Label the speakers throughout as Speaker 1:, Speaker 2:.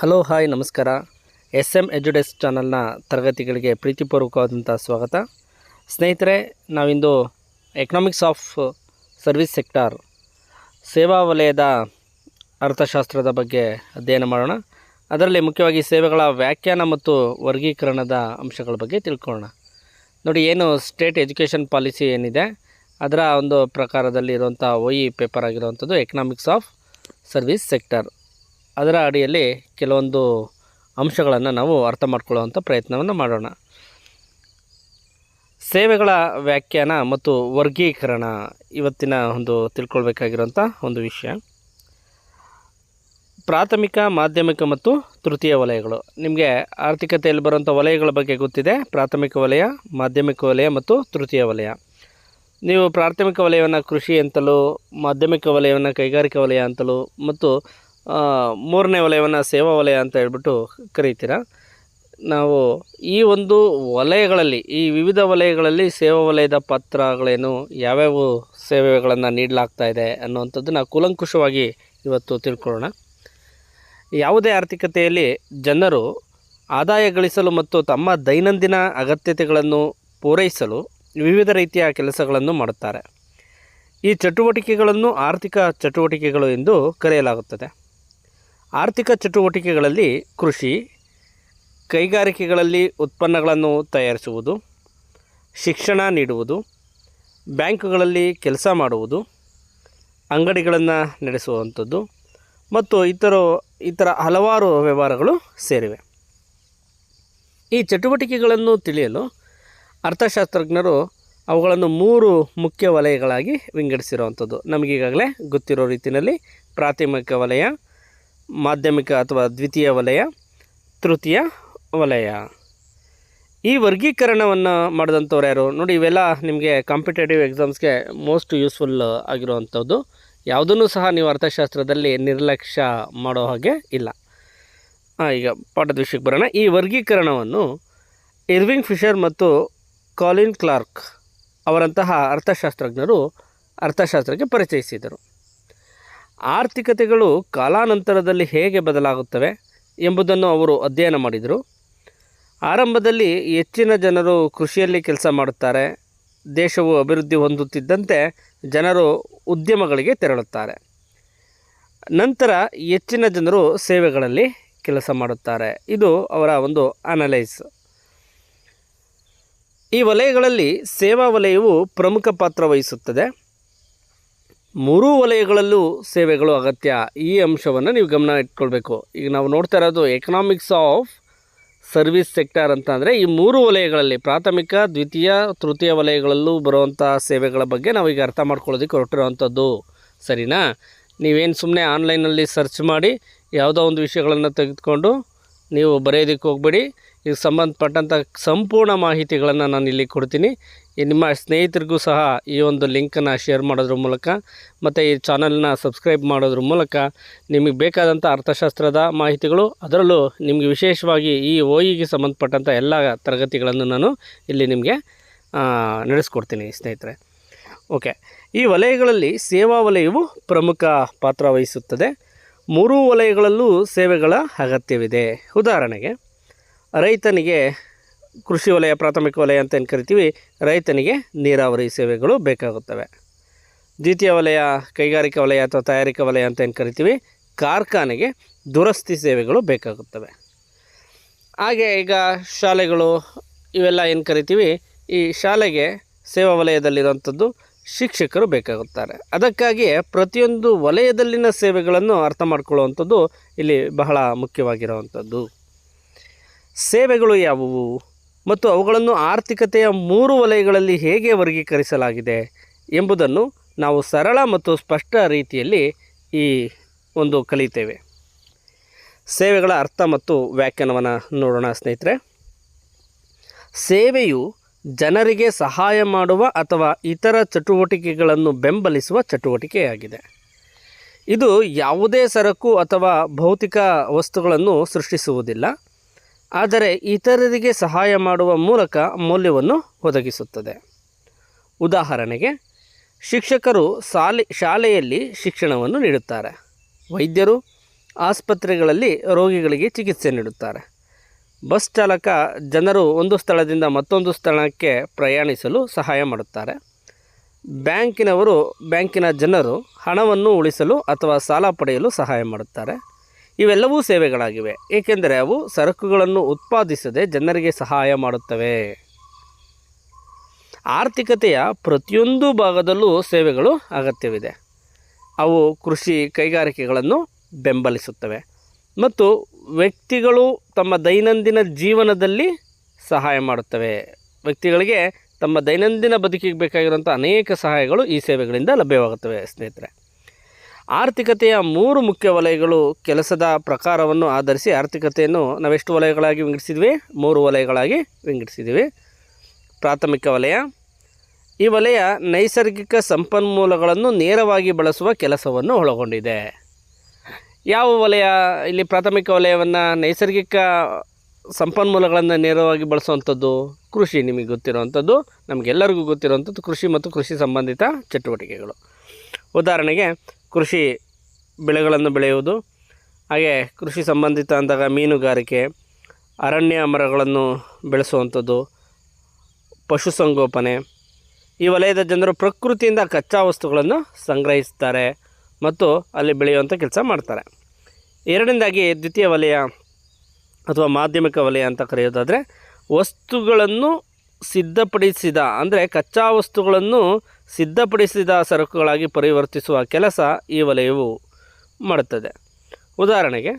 Speaker 1: Hello, hi, ನಮಸ್ಕಾರ. S M ಎಜುಡೆಸ್ ಚಾನಲ್ನ ತರಗತಿಗಳಿಗೆ ಪ್ರೀತಿಪೂರ್ವಕವಾದಂಥ ಸ್ವಾಗತ. ಸ್ನೇಹಿತರೆ, ನಾವಿಂದು ಎಕನಾಮಿಕ್ಸ್ ಆಫ್ ಸರ್ವಿಸ್ ಸೆಕ್ಟಾರ್ ಸೇವಾ ವಲಯದ ಅರ್ಥಶಾಸ್ತ್ರದ ಬಗ್ಗೆ ಅಧ್ಯಯನ ಮಾಡೋಣ. ಅದರಲ್ಲಿ ಮುಖ್ಯವಾಗಿ ಸೇವೆಗಳ ವ್ಯಾಖ್ಯಾನ ಮತ್ತು ವರ್ಗೀಕರಣದ ಅಂಶಗಳ ಬಗ್ಗೆ ತಿಳ್ಕೊಳ್ಳೋಣ. ನೋಡಿ, ಏನು ಸ್ಟೇಟ್ ಎಜುಕೇಷನ್ ಪಾಲಿಸಿ ಏನಿದೆ, ಅದರ ಒಂದು ಪ್ರಕಾರದಲ್ಲಿ ಇರುವಂಥ ಒ ಪೇಪರ್ ಆಗಿರುವಂಥದ್ದು ಎಕನಾಮಿಕ್ಸ್ ಆಫ್ ಸರ್ವಿಸ್ ಸೆಕ್ಟರ್ ಅದರ ಅಡಿಯಲ್ಲಿ ಕೆಲವೊಂದು ಅಂಶಗಳನ್ನು ನಾವು ಅರ್ಥ ಮಾಡ್ಕೊಳ್ಳುವಂಥ ಪ್ರಯತ್ನವನ್ನು ಮಾಡೋಣ. ಸೇವೆಗಳ ವ್ಯಾಖ್ಯಾನ ಮತ್ತು ವರ್ಗೀಕರಣ ಇವತ್ತಿನ ಒಂದು ತಿಳ್ಕೊಳ್ಬೇಕಾಗಿರುವಂಥ ಒಂದು ವಿಷಯ. ಪ್ರಾಥಮಿಕ, ಮಾಧ್ಯಮಿಕ ಮತ್ತು ತೃತೀಯ ವಲಯಗಳು. ನಿಮಗೆ ಆರ್ಥಿಕತೆಯಲ್ಲಿ ಬರುವಂಥ ವಲಯಗಳ ಬಗ್ಗೆ ಗೊತ್ತಿದೆ. ಪ್ರಾಥಮಿಕ ವಲಯ, ಮಾಧ್ಯಮಿಕ ವಲಯ ಮತ್ತು ತೃತೀಯ ವಲಯ. ನೀವು ಪ್ರಾಥಮಿಕ ವಲಯವನ್ನು ಕೃಷಿ ಅಂತಲೂ, ಮಾಧ್ಯಮಿಕ ವಲಯವನ್ನು ಕೈಗಾರಿಕಾ ವಲಯ ಅಂತಲೂ ಮತ್ತು ಮೂರನೇ ವಲಯವನ್ನು ಸೇವಾ ವಲಯ ಅಂತ ಹೇಳ್ಬಿಟ್ಟು ಕರೀತೀರಾ? ನಾವು ಈ ಒಂದು ವಲಯಗಳಲ್ಲಿ, ಈ ವಿವಿಧ ವಲಯಗಳಲ್ಲಿ ಸೇವಾ ವಲಯದ ಪತ್ರಗಳೇನು, ಯಾವ್ಯಾವ ಸೇವೆಗಳನ್ನು ನೀಡಲಾಗ್ತಾ ಇದೆ ಅನ್ನುವಂಥದ್ದನ್ನು ಕೂಲಂಕುಷವಾಗಿ ಇವತ್ತು ತಿಳ್ಕೊಳ್ಳೋಣ. ಯಾವುದೇ ಆರ್ಥಿಕತೆಯಲ್ಲಿ ಜನರು ಆದಾಯ ಗಳಿಸಲು ಮತ್ತು ತಮ್ಮ ದೈನಂದಿನ ಅಗತ್ಯತೆಗಳನ್ನು ಪೂರೈಸಲು ವಿವಿಧ ರೀತಿಯ ಕೆಲಸಗಳನ್ನು ಮಾಡುತ್ತಾರೆ. ಈ ಚಟುವಟಿಕೆಗಳನ್ನು ಆರ್ಥಿಕ ಚಟುವಟಿಕೆಗಳು ಎಂದು ಕರೆಯಲಾಗುತ್ತದೆ. ಆರ್ಥಿಕ ಚಟುವಟಿಕೆಗಳಲ್ಲಿ ಕೃಷಿ, ಕೈಗಾರಿಕೆಗಳಲ್ಲಿ ಉತ್ಪನ್ನಗಳನ್ನು ತಯಾರಿಸುವುದು, ಶಿಕ್ಷಣ ನೀಡುವುದು, ಬ್ಯಾಂಕುಗಳಲ್ಲಿ ಕೆಲಸ ಮಾಡುವುದು, ಅಂಗಡಿಗಳನ್ನು ನಡೆಸುವಂಥದ್ದು ಮತ್ತು ಇತರ ಇತರ ಹಲವಾರು ವ್ಯವಹಾರಗಳು ಸೇರಿವೆ. ಈ ಚಟುವಟಿಕೆಗಳನ್ನು ತಿಳಿಯಲು ಅರ್ಥಶಾಸ್ತ್ರಜ್ಞರು ಅವುಗಳನ್ನು ಮೂರು ಮುಖ್ಯ ವಲಯಗಳಾಗಿ ವಿಂಗಡಿಸಿರುವಂಥದ್ದು. ನಮಗೀಗಾಗಲೇ ಗೊತ್ತಿರೋ ರೀತಿಯಲ್ಲಿ ಪ್ರಾಥಮಿಕ ವಲಯ ಮಾಧ್ಯಮಿಕ ಅಥವಾ ದ್ವಿತೀಯ ವಲಯ, ತೃತೀಯ ವಲಯ. ಈ ವರ್ಗೀಕರಣವನ್ನು ಮಾಡಿದಂಥವ್ರು ಯಾರು? ನೋಡಿ, ಇವೆಲ್ಲ ನಿಮಗೆ ಕಾಂಪಿಟೇಟಿವ್ ಎಕ್ಸಾಮ್ಸ್ಗೆ ಮೋಸ್ಟ್ ಯೂಸ್ಫುಲ್ ಆಗಿರುವಂಥದ್ದು. ಯಾವುದನ್ನು ಸಹ ನೀವು ಅರ್ಥಶಾಸ್ತ್ರದಲ್ಲಿ ನಿರ್ಲಕ್ಷ್ಯ ಮಾಡೋ ಹಾಗೆ ಇಲ್ಲ. ಈಗ ಪಾಠದ ವಿಷಯಕ್ಕೆ ಬರೋಣ. ಈ ವರ್ಗೀಕರಣವನ್ನು ಇರ್ವಿಂಗ್ ಫಿಶರ್ ಮತ್ತು ಕಾಲಿನ್ ಕ್ಲಾರ್ಕ್ ಅವರಂತಹ ಅರ್ಥಶಾಸ್ತ್ರಜ್ಞರು ಅರ್ಥಶಾಸ್ತ್ರಕ್ಕೆ ಪರಿಚಯಿಸಿದರು. ಆರ್ಥಿಕತೆಗಳು ಕಾಲಾನಂತರದಲ್ಲಿ ಹೇಗೆ ಬದಲಾಗುತ್ತವೆ ಎಂಬುದನ್ನು ಅವರು ಅಧ್ಯಯನ ಮಾಡಿದರು. ಆರಂಭದಲ್ಲಿ ಹೆಚ್ಚಿನ ಜನರು ಕೃಷಿಯಲ್ಲಿ ಕೆಲಸ ಮಾಡುತ್ತಾರೆ, ದೇಶವು ಅಭಿವೃದ್ಧಿ ಹೊಂದುತ್ತಿದ್ದಂತೆ ಜನರು ಉದ್ಯಮಗಳಿಗೆ ತೆರಳುತ್ತಾರೆ. ನಂತರ ಹೆಚ್ಚಿನ ಜನರು ಸೇವೆಗಳಲ್ಲಿ ಕೆಲಸ ಮಾಡುತ್ತಾರೆ. ಇದು ಅವರ ಒಂದು ಅನಲೈಸ್. ಈ ವಲಯಗಳಲ್ಲಿ ಸೇವಾ ವಲಯವು ಪ್ರಮುಖ ಪಾತ್ರ ವಹಿಸುತ್ತದೆ. ಮೂರೂ ವಲಯಗಳಲ್ಲೂ ಸೇವೆಗಳು ಅಗತ್ಯ. ಈ ಅಂಶವನ್ನು ನೀವು ಗಮನ ಇಟ್ಕೊಳ್ಬೇಕು. ಈಗ ನಾವು ನೋಡ್ತಾ ಇರೋದು ಎಕನಾಮಿಕ್ಸ್ ಆಫ್ ಸರ್ವಿಸ್ ಸೆಕ್ಟರ್ ಅಂತ ಅಂದರೆ ಈ ಮೂರು ವಲಯಗಳಲ್ಲಿ ಪ್ರಾಥಮಿಕ, ದ್ವಿತೀಯ, ತೃತೀಯ ವಲಯಗಳಲ್ಲೂ ಬರುವಂಥ ಸೇವೆಗಳ ಬಗ್ಗೆ ನಾವು ಈಗ ಅರ್ಥ ಮಾಡ್ಕೊಳ್ಳೋದಕ್ಕೆ ಹೊರಟಿರುವಂಥದ್ದು ಸರಿನಾ? ನೀವೇನು ಸುಮ್ಮನೆ ಆನ್ಲೈನಲ್ಲಿ ಸರ್ಚ್ ಮಾಡಿ ಯಾವುದೋ ಒಂದು ವಿಷಯಗಳನ್ನು ತೆಗೆದುಕೊಂಡು ನೀವು ಬರೆಯೋದಕ್ಕೆ ಹೋಗಬೇಡಿ. ಇದಕ್ಕೆ ಸಂಬಂಧಪಟ್ಟಂಥ ಸಂಪೂರ್ಣ ಮಾಹಿತಿಗಳನ್ನು ನಾನು ಇಲ್ಲಿ ಕೊಡ್ತೀನಿ. ನಿಮ್ಮ ಸ್ನೇಹಿತರಿಗೂ ಸಹ ಈ ಒಂದು ಲಿಂಕನ್ನು ಶೇರ್ ಮಾಡೋದ್ರ ಮೂಲಕ ಮತ್ತು ಈ ಚಾನಲ್ನ ಸಬ್ಸ್ಕ್ರೈಬ್ ಮಾಡೋದ್ರ ಮೂಲಕ ನಿಮಗೆ ಬೇಕಾದಂಥ ಅರ್ಥಶಾಸ್ತ್ರದ ಮಾಹಿತಿಗಳು, ಅದರಲ್ಲೂ ನಿಮಗೆ ವಿಶೇಷವಾಗಿ ಈ ಇಗೆ ಸಂಬಂಧಪಟ್ಟಂಥ ಎಲ್ಲ ತರಗತಿಗಳನ್ನು ನಾನು ಇಲ್ಲಿ ನಿಮಗೆ ನಡೆಸ್ಕೊಡ್ತೀನಿ ಸ್ನೇಹಿತರೆ. ಓಕೆ, ಈ ವಲಯಗಳಲ್ಲಿ ಸೇವಾ ವಲಯವು ಪ್ರಮುಖ ಪಾತ್ರ ವಹಿಸುತ್ತದೆ. ಮೂರೂ ವಲಯಗಳಲ್ಲೂ ಸೇವೆಗಳ ಅಗತ್ಯವಿದೆ. ಉದಾಹರಣೆಗೆ, ರೈತನಿಗೆ ಕೃಷಿ ವಲಯ, ಪ್ರಾಥಮಿಕ ವಲಯ ಅಂತ ಏನು ಕರಿತೀವಿ, ರೈತನಿಗೆ ನೀರಾವರಿ ಸೇವೆಗಳು ಬೇಕಾಗುತ್ತವೆ. ದ್ವಿತೀಯ ವಲಯ, ಕೈಗಾರಿಕಾ ವಲಯ ಅಥವಾ ತಯಾರಿಕಾ ವಲಯ ಅಂತ ಏನು ಕರಿತೀವಿ, ಕಾರ್ಖಾನೆಗೆ ದುರಸ್ತಿ ಸೇವೆಗಳು ಬೇಕಾಗುತ್ತವೆ. ಹಾಗೆ ಈಗ ಶಾಲೆಗಳು ಇವೆಲ್ಲ ಏನು ಕರಿತೀವಿ, ಈ ಶಾಲೆಗೆ ಸೇವಾ ವಲಯದಲ್ಲಿರುವಂಥದ್ದು ಶಿಕ್ಷಕರು ಬೇಕಾಗುತ್ತಾರೆ. ಅದಕ್ಕಾಗಿಯೇ ಪ್ರತಿಯೊಂದು ವಲಯದಲ್ಲಿನ ಸೇವೆಗಳನ್ನು ಅರ್ಥ ಮಾಡ್ಕೊಳ್ಳುವಂಥದ್ದು ಇಲ್ಲಿ ಬಹಳ ಮುಖ್ಯವಾಗಿರುವಂಥದ್ದು ಸೇವೆಗಳು ಯಾವುವು? ಮತ್ತು ಅವುಗಳನ್ನು ಆರ್ಥಿಕತೆಯ ಮೂರು ವಲಯಗಳಲ್ಲಿ ಹೇಗೆ ವರ್ಗೀಕರಿಸಲಾಗಿದೆ ಎಂಬುದನ್ನು ನಾವು ಸರಳ ಮತ್ತು ಸ್ಪಷ್ಟ ರೀತಿಯಲ್ಲಿ ಈ ಒಂದು ಕಲಿತೇವೆ. ಸೇವೆಗಳ ಅರ್ಥ ಮತ್ತು ವ್ಯಾಖ್ಯಾನವನ್ನು ನೋಡೋಣ ಸ್ನೇಹಿತರೆ. ಸೇವೆಯು ಜನರಿಗೆ ಸಹಾಯ ಮಾಡುವ ಅಥವಾ ಇತರ ಚಟುವಟಿಕೆಗಳನ್ನು ಬೆಂಬಲಿಸುವ ಚಟುವಟಿಕೆಯಾಗಿದೆ. ಇದು ಯಾವುದೇ ಸರಕು ಅಥವಾ ಭೌತಿಕ ವಸ್ತುಗಳನ್ನು ಸೃಷ್ಟಿಸುವುದಿಲ್ಲ. ಆದರೆ ಇತರರಿಗೆ ಸಹಾಯ ಮಾಡುವ ಮೂಲಕ ಮೌಲ್ಯವನ್ನು ಒದಗಿಸುತ್ತದೆ. ಉದಾಹರಣೆಗೆ, ಶಿಕ್ಷಕರು ಶಾಲೆ ಶಾಲೆಯಲ್ಲಿ ಶಿಕ್ಷಣವನ್ನು ನೀಡುತ್ತಾರೆ. ವೈದ್ಯರು ಆಸ್ಪತ್ರೆಗಳಲ್ಲಿ ರೋಗಿಗಳಿಗೆ ಚಿಕಿತ್ಸೆ ನೀಡುತ್ತಾರೆ. ಬಸ್ ಚಾಲಕ ಜನರು ಒಂದು ಸ್ಥಳದಿಂದ ಮತ್ತೊಂದು ಸ್ಥಳಕ್ಕೆ ಪ್ರಯಾಣಿಸಲು ಸಹಾಯ ಮಾಡುತ್ತಾರೆ. ಬ್ಯಾಂಕಿನವರು, ಬ್ಯಾಂಕಿನ ಜನರು ಹಣವನ್ನು ಉಳಿಸಲು ಅಥವಾ ಸಾಲ ಪಡೆಯಲು ಸಹಾಯ ಮಾಡುತ್ತಾರೆ. ಇವೆಲ್ಲವೂ ಸೇವೆಗಳಾಗಿವೆ, ಏಕೆಂದರೆ ಅವು ಸರಕುಗಳನ್ನು ಉತ್ಪಾದಿಸದೆ ಜನರಿಗೆ ಸಹಾಯ ಮಾಡುತ್ತವೆ. ಆರ್ಥಿಕತೆಯ ಪ್ರತಿಯೊಂದು ಭಾಗದಲ್ಲೂ ಸೇವೆಗಳು ಅಗತ್ಯವಿದೆ. ಅವು ಕೃಷಿ ಕೈಗಾರಿಕೆಗಳನ್ನು ಬೆಂಬಲಿಸುತ್ತವೆ ಮತ್ತು ವ್ಯಕ್ತಿಗಳು ತಮ್ಮ ದೈನಂದಿನ ಜೀವನದಲ್ಲಿ ಸಹಾಯ ಮಾಡುತ್ತವೆ. ವ್ಯಕ್ತಿಗಳಿಗೆ ತಮ್ಮ ದೈನಂದಿನ ಬದುಕಿಗೆ ಬೇಕಾಗಿರುವಂಥ ಅನೇಕ ಸಹಾಯಗಳು ಈ ಸೇವೆಗಳಿಂದ ಲಭ್ಯವಾಗುತ್ತವೆ ಸ್ನೇಹಿತರೆ. ಆರ್ಥಿಕತೆಯ ಮೂರು ಮುಖ್ಯ ವಲಯಗಳು ಕೆಲಸದ ಪ್ರಕಾರವನ್ನು ಆಧರಿಸಿ ಆರ್ಥಿಕತೆಯನ್ನು ನಾವೆಷ್ಟು ವಲಯಗಳಾಗಿ ವಿಂಗಡಿಸಿದ್ವಿ? ಮೂರು ವಲಯಗಳಾಗಿ ವಿಂಗಡಿಸಿದ್ವಿ. ಪ್ರಾಥಮಿಕ ವಲಯ. ಈ ವಲಯ ನೈಸರ್ಗಿಕ ಸಂಪನ್ಮೂಲಗಳನ್ನು ನೇರವಾಗಿ ಬಳಸುವ ಕೆಲಸವನ್ನು ಒಳಗೊಂಡಿದೆ. ಯಾವ ವಲಯ? ಇಲ್ಲಿ ಪ್ರಾಥಮಿಕ ವಲಯವನ್ನು ನೈಸರ್ಗಿಕ ಸಂಪನ್ಮೂಲಗಳನ್ನು ನೇರವಾಗಿ ಬಳಸುವಂಥದ್ದು ಕೃಷಿ, ನಿಮಗೆ ಗೊತ್ತಿರುವಂಥದ್ದು, ನಮಗೆಲ್ಲರಿಗೂ ಗೊತ್ತಿರುವಂಥದ್ದು ಕೃಷಿ ಮತ್ತು ಕೃಷಿ ಸಂಬಂಧಿತ ಚಟುವಟಿಕೆಗಳು. ಉದಾಹರಣೆಗೆ ಕೃಷಿ ಬೆಳೆಗಳನ್ನು ಬೆಳೆಯುವುದು. ಹಾಗೆ ಕೃಷಿ ಸಂಬಂಧಿತ ಅಂದಾಗ ಮೀನುಗಾರಿಕೆ, ಅರಣ್ಯ ಮರಗಳನ್ನು ಬೆಳೆಸುವಂಥದ್ದು ಪಶುಸಂಗೋಪನೆ ಈ ವಲಯದ ಜನರು ಪ್ರಕೃತಿಯಿಂದ ಕಚ್ಚಾ ವಸ್ತುಗಳನ್ನು ಸಂಗ್ರಹಿಸ್ತಾರೆ ಮತ್ತು ಅಲ್ಲಿ ಬೆಳೆಯುವಂಥ ಕೆಲಸ ಮಾಡ್ತಾರೆ. ಎರಡನೇದಾಗಿ ದ್ವಿತೀಯ ವಲಯ ಅಥವಾ ಮಾಧ್ಯಮಿಕ ವಲಯ ಅಂತ ಕರೆಯೋದಾದರೆ ವಸ್ತುಗಳನ್ನು ಸಿದ್ಧಪಡಿಸಿದ, ಅಂದರೆ ಕಚ್ಚಾ ವಸ್ತುಗಳನ್ನು ಸಿದ್ಧಪಡಿಸಿದ ಸರಕುಗಳಾಗಿ ಪರಿವರ್ತಿಸುವ ಕೆಲಸ ಈ ವಲಯವು ಮಾಡುತ್ತದೆ. ಉದಾಹರಣೆಗೆ,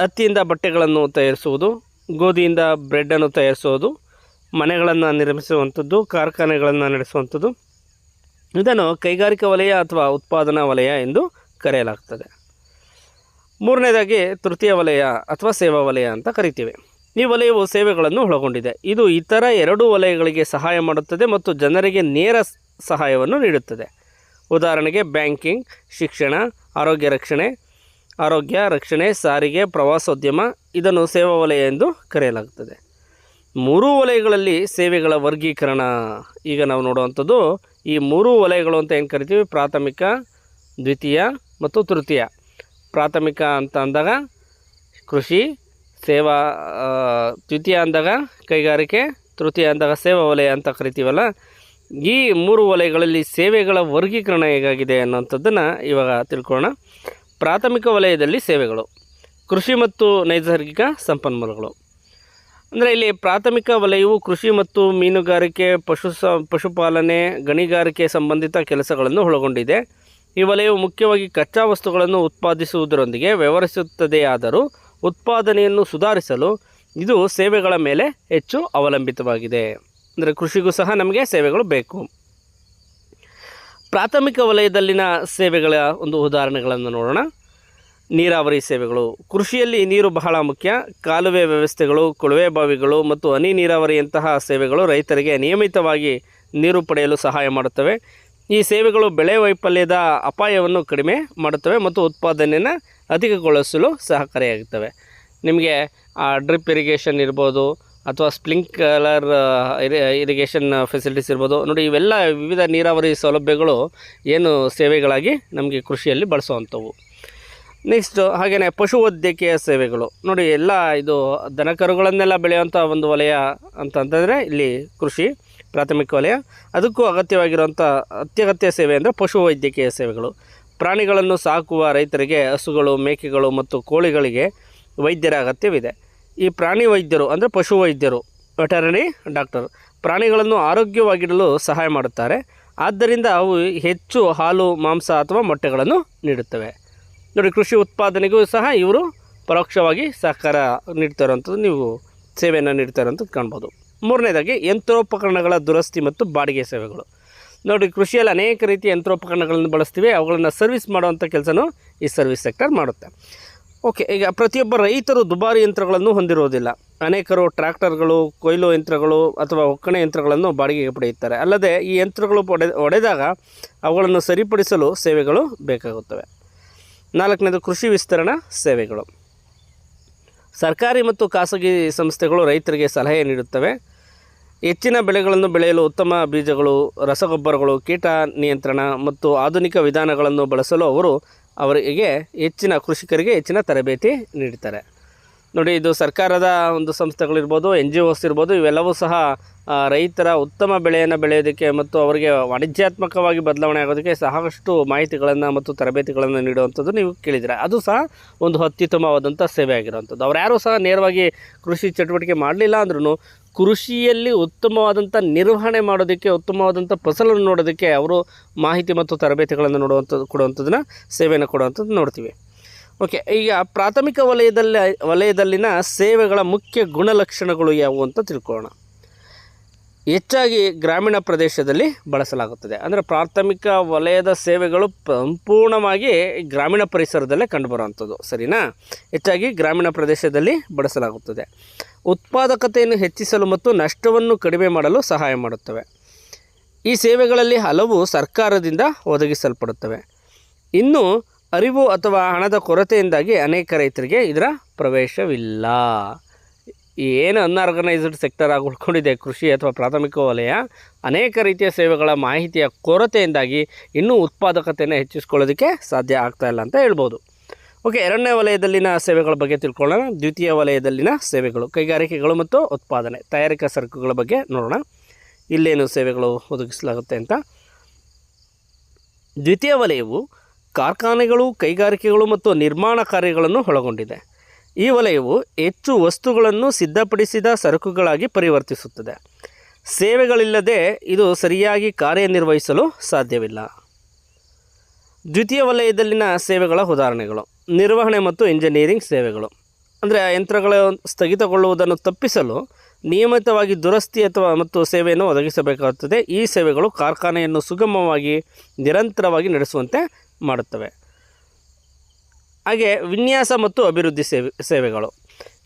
Speaker 1: ಹತ್ತಿಯಿಂದ ಬಟ್ಟೆಗಳನ್ನು ತಯಾರಿಸುವುದು, ಗೋಧಿಯಿಂದ ಬ್ರೆಡ್ಡನ್ನು ತಯಾರಿಸುವುದು, ಮನೆಗಳನ್ನು ನಿರ್ಮಿಸುವಂಥದ್ದು, ಕಾರ್ಖಾನೆಗಳನ್ನು ನಡೆಸುವಂಥದ್ದು, ಇದನ್ನು ಕೈಗಾರಿಕಾ ವಲಯ ಅಥವಾ ಉತ್ಪಾದನಾ ವಲಯ ಎಂದು ಕರೆಯಲಾಗ್ತದೆ. ಮೂರನೇದಾಗಿ, ತೃತೀಯ ವಲಯ ಅಥವಾ ಸೇವಾ ವಲಯ ಅಂತ ಕರಿತೀವಿ. ಈ ವಲಯವು ಸೇವೆಗಳನ್ನು ಒಳಗೊಂಡಿದೆ. ಇದು ಇತರ ಎರಡು ವಲಯಗಳಿಗೆ ಸಹಾಯ ಮಾಡುತ್ತದೆ ಮತ್ತು ಜನರಿಗೆ ನೇರ ಸಹಾಯವನ್ನು ನೀಡುತ್ತದೆ. ಉದಾಹರಣೆಗೆ ಬ್ಯಾಂಕಿಂಗ್, ಶಿಕ್ಷಣ, ಆರೋಗ್ಯ ರಕ್ಷಣೆ ಆರೋಗ್ಯ ರಕ್ಷಣೆ, ಸಾರಿಗೆ, ಪ್ರವಾಸೋದ್ಯಮ ಇದನ್ನು ಸೇವಾ ವಲಯ ಎಂದು ಕರೆಯಲಾಗುತ್ತದೆ. ಮೂರೂ ವಲಯಗಳಲ್ಲಿ ಸೇವೆಗಳ ವರ್ಗೀಕರಣ, ಈಗ ನಾವು ನೋಡುವಂಥದ್ದು ಈ ಮೂರು ವಲಯಗಳು ಅಂತ ಏನು ಕರಿತೀವಿ? ಪ್ರಾಥಮಿಕ, ದ್ವಿತೀಯ ಮತ್ತು ತೃತೀಯ. ಪ್ರಾಥಮಿಕ ಅಂತ ಅಂದಾಗ ಕೃಷಿ ಸೇವಾ ದ್ವಿತೀಯ ಅಂದಾಗ ಕೈಗಾರಿಕೆ, ತೃತೀಯ ಅಂದಾಗ ಸೇವಾ ವಲಯ ಅಂತ ಕರಿತೀವಲ್ಲ, ಈ ಮೂರು ವಲಯಗಳಲ್ಲಿ ಸೇವೆಗಳ ವರ್ಗೀಕರಣ ಹೇಗಾಗಿದೆ ಅನ್ನೋಂಥದ್ದನ್ನು ಇವಾಗ ತಿಳ್ಕೊಳ್ಳೋಣ. ಪ್ರಾಥಮಿಕ ವಲಯದಲ್ಲಿ ಸೇವೆಗಳು, ಕೃಷಿ ಮತ್ತು ನೈಸರ್ಗಿಕ ಸಂಪನ್ಮೂಲಗಳು. ಅಂದರೆ ಇಲ್ಲಿ ಪ್ರಾಥಮಿಕ ವಲಯವು ಕೃಷಿ ಮತ್ತು ಮೀನುಗಾರಿಕೆ, ಪಶು ಸ, ಪಶುಪಾಲನೆ, ಗಣಿಗಾರಿಕೆ ಸಂಬಂಧಿತ ಕೆಲಸಗಳನ್ನು ಒಳಗೊಂಡಿದೆ. ಈ ವಲಯವು ಮುಖ್ಯವಾಗಿ ಕಚ್ಚಾ ವಸ್ತುಗಳನ್ನು ಉತ್ಪಾದಿಸುವುದರೊಂದಿಗೆ ವ್ಯವಹರಿಸುತ್ತದೆಯಾದರೂ ಉತ್ಪಾದನೆಯನ್ನು ಸುಧಾರಿಸಲು ಇದು ಸೇವೆಗಳ ಮೇಲೆ ಹೆಚ್ಚು ಅವಲಂಬಿತವಾಗಿದೆ. ಅಂದರೆ ಕೃಷಿಗೂ ಸಹ ನಮಗೆ ಸೇವೆಗಳು ಬೇಕು. ಪ್ರಾಥಮಿಕ ವಲಯದಲ್ಲಿನ ಸೇವೆಗಳ ಒಂದು ಉದಾಹರಣೆಗಳನ್ನು ನೋಡೋಣ. ನೀರಾವರಿ ಸೇವೆಗಳು. ಕೃಷಿಯಲ್ಲಿ ನೀರು ಬಹಳ ಮುಖ್ಯ. ಕಾಲುವೆ ವ್ಯವಸ್ಥೆಗಳು, ಕೊಳವೆ ಬಾವಿಗಳು ಮತ್ತು ಹನಿ ನೀರಾವರಿಯಂತಹ ಸೇವೆಗಳು ರೈತರಿಗೆ ನಿಯಮಿತವಾಗಿ ನೀರು ಪಡೆಯಲು ಸಹಾಯ ಮಾಡುತ್ತವೆ. ಈ ಸೇವೆಗಳು ಬೆಳೆ ವೈಫಲ್ಯದ ಅಪಾಯವನ್ನು ಕಡಿಮೆ ಮಾಡುತ್ತವೆ ಮತ್ತು ಉತ್ಪಾದನೆಯನ್ನು ಅಧಿಕಗೊಳಿಸಲು ಸಹಕಾರಿಯಾಗುತ್ತವೆ. ನಿಮಗೆ ಡ್ರಿಪ್ ಇರಿಗೇಷನ್ ಇರ್ಬೋದು ಅಥವಾ ಸ್ಪ್ರಿಂಕ್ಲರ್ ಇರಿಗೇಷನ್ ಫೆಸಿಲಿಟೀಸ್ ಇರ್ಬೋದು. ನೋಡಿ, ಇವೆಲ್ಲ ವಿವಿಧ ನೀರಾವರಿ ಸೌಲಭ್ಯಗಳು ಏನು ಸೇವೆಗಳಾಗಿ ನಮಗೆ ಕೃಷಿಯಲ್ಲಿ ಬಳಸುವಂಥವು. ನೆಕ್ಸ್ಟು ಹಾಗೆಯೇ ಪಶುವೈದ್ಯಕೀಯ ಸೇವೆಗಳು. ನೋಡಿ, ಎಲ್ಲ ಇದು ದನಕರುಗಳನ್ನೆಲ್ಲ ಬೆಳೆಯುವಂಥ ಒಂದು ವಲಯ ಅಂತಂತಂದರೆ ಇಲ್ಲಿ ಕೃಷಿ. ಪ್ರಾಥಮಿಕ ವಲಯ. ಅದಕ್ಕೂ ಅಗತ್ಯವಾಗಿರುವಂಥ ಅತ್ಯಗತ್ಯ ಸೇವೆ ಅಂದರೆ ಪಶುವೈದ್ಯಕೀಯ ಸೇವೆಗಳು. ಪ್ರಾಣಿಗಳನ್ನು ಸಾಕುವ ರೈತರಿಗೆ ಹಸುಗಳು, ಮೇಕೆಗಳು ಮತ್ತು ಕೋಳಿಗಳಿಗೆ ವೈದ್ಯರ ಅಗತ್ಯವಿದೆ. ಈ ಪ್ರಾಣಿ ವೈದ್ಯರು ಅಂದರೆ ಪಶು ವೈದ್ಯರು ಡಾಕ್ಟರ್, ಪ್ರಾಣಿಗಳನ್ನು ಆರೋಗ್ಯವಾಗಿಡಲು ಸಹಾಯ ಮಾಡುತ್ತಾರೆ. ಆದ್ದರಿಂದ ಅವು ಹೆಚ್ಚು ಹಾಲು, ಮಾಂಸ ಅಥವಾ ಮೊಟ್ಟೆಗಳನ್ನು ನೀಡುತ್ತವೆ. ನೋಡಿ, ಕೃಷಿ ಉತ್ಪಾದನೆಗೂ ಸಹ ಇವರು ಪರೋಕ್ಷವಾಗಿ ಸಹಕಾರ ನೀಡ್ತಾ ಇರೋವಂಥದ್ದು ನೀವು ಸೇವೆಯನ್ನು ನೀಡ್ತಾ ಇರೋಂಥದ್ದು ಕಾಣ್ಬೋದು. ಮೂರನೇದಾಗಿ ಯಂತ್ರೋಪಕರಣಗಳ ದುರಸ್ತಿ ಮತ್ತು ಬಾಡಿಗೆ ಸೇವೆಗಳು. ನೋಡಿ, ಕೃಷಿಯಲ್ಲಿ ಅನೇಕ ರೀತಿಯ ಯಂತ್ರೋಪಕರಣಗಳನ್ನು ಬಳಸ್ತೀವಿ. ಅವುಗಳನ್ನು ಸರ್ವಿಸ್ ಮಾಡುವಂಥ ಕೆಲಸನೂ ಈ ಸರ್ವಿಸ್ ಸೆಕ್ಟರ್ ಮಾಡುತ್ತೆ. ಓಕೆ, ಈಗ ಪ್ರತಿಯೊಬ್ಬ ರೈತರು ದುಬಾರಿ ಯಂತ್ರಗಳನ್ನು ಹೊಂದಿರುವುದಿಲ್ಲ. ಅನೇಕರು ಟ್ರ್ಯಾಕ್ಟರ್ಗಳು, ಕೊಯ್ಲು ಯಂತ್ರಗಳು ಅಥವಾ ಒಕ್ಕಣೆ ಯಂತ್ರಗಳನ್ನು ಬಾಡಿಗೆಗೆ ಪಡೆಯುತ್ತಾರೆ. ಅಲ್ಲದೆ ಈ ಯಂತ್ರಗಳು ಒಡೆ, ಒಡೆದಾಗ ಅವುಗಳನ್ನು ಸರಿಪಡಿಸಲು ಸೇವೆಗಳು ಬೇಕಾಗುತ್ತವೆ. ನಾಲ್ಕನೇದು ಕೃಷಿ ವಿಸ್ತರಣಾ ಸೇವೆಗಳು. ಸರ್ಕಾರಿ ಮತ್ತು ಖಾಸಗಿ ಸಂಸ್ಥೆಗಳು ರೈತರಿಗೆ ಸಲಹೆ ನೀಡುತ್ತವೆ. ಹೆಚ್ಚಿನ ಬೆಳೆಗಳನ್ನು ಬೆಳೆಯಲು ಉತ್ತಮ ಬೀಜಗಳು, ರಸಗೊಬ್ಬರಗಳು, ಕೀಟ ನಿಯಂತ್ರಣ ಮತ್ತು ಆಧುನಿಕ ವಿಧಾನಗಳನ್ನು ಬಳಸಲು ಅವರು ಅವರಿಗೆ ಹೆಚ್ಚಿನ ಕೃಷಿಕರಿಗೆ ಹೆಚ್ಚಿನ ತರಬೇತಿ ನೀಡ್ತಾರೆ ನೋಡಿ, ಇದು ಸರ್ಕಾರದ ಒಂದು ಸಂಸ್ಥೆಗಳಿರ್ಬೋದು ಎನ್ ಜಿ ಒಸ್ ಇರ್ಬೋದು, ಇವೆಲ್ಲವೂ ಸಹ ರೈತರ ಉತ್ತಮ ಬೆಳೆಯನ್ನು ಬೆಳೆಯೋದಕ್ಕೆ ಮತ್ತು ಅವರಿಗೆ ವಾಣಿಜ್ಯಾತ್ಮಕವಾಗಿ ಬದಲಾವಣೆ ಆಗೋದಕ್ಕೆ ಸಾಕಷ್ಟು ಮಾಹಿತಿಗಳನ್ನು ಮತ್ತು ತರಬೇತಿಗಳನ್ನು ನೀಡುವಂಥದ್ದು ನೀವು ಕೇಳಿದರೆ ಅದು ಸಹ ಒಂದು ಅತ್ಯುತ್ತಮವಾದಂಥ ಸೇವೆ ಆಗಿರುವಂಥದ್ದು. ಅವ್ರು ಯಾರೂ ಸಹ ನೇರವಾಗಿ ಕೃಷಿ ಚಟುವಟಿಕೆ ಮಾಡಲಿಲ್ಲ ಅಂದ್ರೂ ಕೃಷಿಯಲ್ಲಿ ಉತ್ತಮವಾದಂಥ ನಿರ್ವಹಣೆ ಮಾಡೋದಕ್ಕೆ, ಉತ್ತಮವಾದಂಥ ಫಸಲನ್ನು ನೋಡೋದಕ್ಕೆ ಅವರು ಮಾಹಿತಿ ಮತ್ತು ತರಬೇತಿಗಳನ್ನು ನೋಡುವಂಥದ್ದು, ಕೊಡುವಂಥದ್ದನ್ನು, ಸೇವೆಯನ್ನು ಕೊಡುವಂಥದ್ದು ನೋಡ್ತೀವಿ. ಓಕೆ, ಈಗ ಪ್ರಾಥಮಿಕ ವಲಯದಲ್ಲಿ, ವಲಯದಲ್ಲಿನ ಸೇವೆಗಳ ಮುಖ್ಯ ಗುಣಲಕ್ಷಣಗಳು ಯಾವುವು ಅಂತ ತಿಳ್ಕೊಳ್ಳೋಣ. ಹೆಚ್ಚಾಗಿ ಗ್ರಾಮೀಣ ಪ್ರದೇಶದಲ್ಲಿ ಬಳಸಲಾಗುತ್ತದೆ. ಅಂದರೆ ಪ್ರಾಥಮಿಕ ವಲಯದ ಸೇವೆಗಳು ಸಂಪೂರ್ಣವಾಗಿ ಗ್ರಾಮೀಣ ಪರಿಸರದಲ್ಲೇ ಕಂಡುಬರುವಂಥದ್ದು, ಸರಿನಾ? ಹೆಚ್ಚಾಗಿ ಗ್ರಾಮೀಣ ಪ್ರದೇಶದಲ್ಲಿ ಬಳಸಲಾಗುತ್ತದೆ. ಉತ್ಪಾದಕತೆಯನ್ನು ಹೆಚ್ಚಿಸಲು ಮತ್ತು ನಷ್ಟವನ್ನು ಕಡಿಮೆ ಮಾಡಲು ಸಹಾಯ ಮಾಡುತ್ತವೆ. ಈ ಸೇವೆಗಳಲ್ಲಿ ಹಲವು ಸರ್ಕಾರದಿಂದ ಒದಗಿಸಲ್ಪಡುತ್ತವೆ. ಇನ್ನು ಅರಿವು ಅಥವಾ ಹಣದ ಕೊರತೆಯಿಂದಾಗಿ ಅನೇಕ ರೈತರಿಗೆ ಇದರ ಪ್ರವೇಶವಿಲ್ಲ. ಏನು ಅನ್ಆರ್ಗನೈಸ್ಡ್ ಸೆಕ್ಟರ್ ಆಗಿ ಉಳ್ಕೊಂಡಿದೆ, ಕೃಷಿ ಅಥವಾ ಪ್ರಾಥಮಿಕ ವಲಯ, ಅನೇಕ ರೀತಿಯ ಸೇವೆಗಳ ಮಾಹಿತಿಯ ಕೊರತೆಯಿಂದಾಗಿ ಇನ್ನೂ ಉತ್ಪಾದಕತೆಯನ್ನು ಹೆಚ್ಚಿಸ್ಕೊಳ್ಳೋದಕ್ಕೆ ಸಾಧ್ಯ ಆಗ್ತಾಯಿಲ್ಲ ಅಂತ ಹೇಳ್ಬೋದು. ಓಕೆ, ಎರಡನೇ ವಲಯದಲ್ಲಿನ ಸೇವೆಗಳ ಬಗ್ಗೆ ತಿಳ್ಕೊಳ್ಳೋಣ. ದ್ವಿತೀಯ ವಲಯದಲ್ಲಿನ ಸೇವೆಗಳು, ಕೈಗಾರಿಕೆಗಳು ಮತ್ತು ಉತ್ಪಾದನೆ, ತಯಾರಿಕಾ ಸರಕುಗಳ ಬಗ್ಗೆ ನೋಡೋಣ. ಇಲ್ಲೇನು ಸೇವೆಗಳು ಒದಗಿಸಲಾಗುತ್ತೆ ಅಂತ? ದ್ವಿತೀಯ ವಲಯವು ಕಾರ್ಖಾನೆಗಳು, ಕೈಗಾರಿಕೆಗಳು ಮತ್ತು ನಿರ್ಮಾಣ ಕಾರ್ಯಗಳನ್ನು ಒಳಗೊಂಡಿದೆ. ಈ ವಲಯವು ಹೆಚ್ಚು ವಸ್ತುಗಳನ್ನು ಸಿದ್ಧಪಡಿಸಿದ ಸರಕುಗಳಾಗಿ ಪರಿವರ್ತಿಸುತ್ತದೆ. ಸೇವೆಗಳಿಲ್ಲದೆ ಇದು ಸರಿಯಾಗಿ ಕಾರ್ಯನಿರ್ವಹಿಸಲು ಸಾಧ್ಯವಿಲ್ಲ. ದ್ವಿತೀಯ ವಲಯದಲ್ಲಿನ ಸೇವೆಗಳ ಉದಾಹರಣೆಗಳು. ನಿರ್ವಹಣೆ ಮತ್ತು ಇಂಜಿನಿಯರಿಂಗ್ ಸೇವೆಗಳು. ಅಂದರೆ ಯಂತ್ರಗಳ ಸ್ಥಗಿತಗೊಳ್ಳುವುದನ್ನು ತಪ್ಪಿಸಲು ನಿಯಮಿತವಾಗಿ ದುರಸ್ತಿ ಅಥವಾ ಮತ್ತು ಸೇವೆಯನ್ನು ಒದಗಿಸಬೇಕಾಗುತ್ತದೆ. ಈ ಸೇವೆಗಳು ಕಾರ್ಖಾನೆಯನ್ನು ಸುಗಮವಾಗಿ ನಿರಂತರವಾಗಿ ನಡೆಸುವಂತೆ ಮಾಡುತ್ತವೆ. ಹಾಗೆ ವಿನ್ಯಾಸ ಮತ್ತು ಅಭಿವೃದ್ಧಿ ಸೇವೆ, ಸೇವೆಗಳು.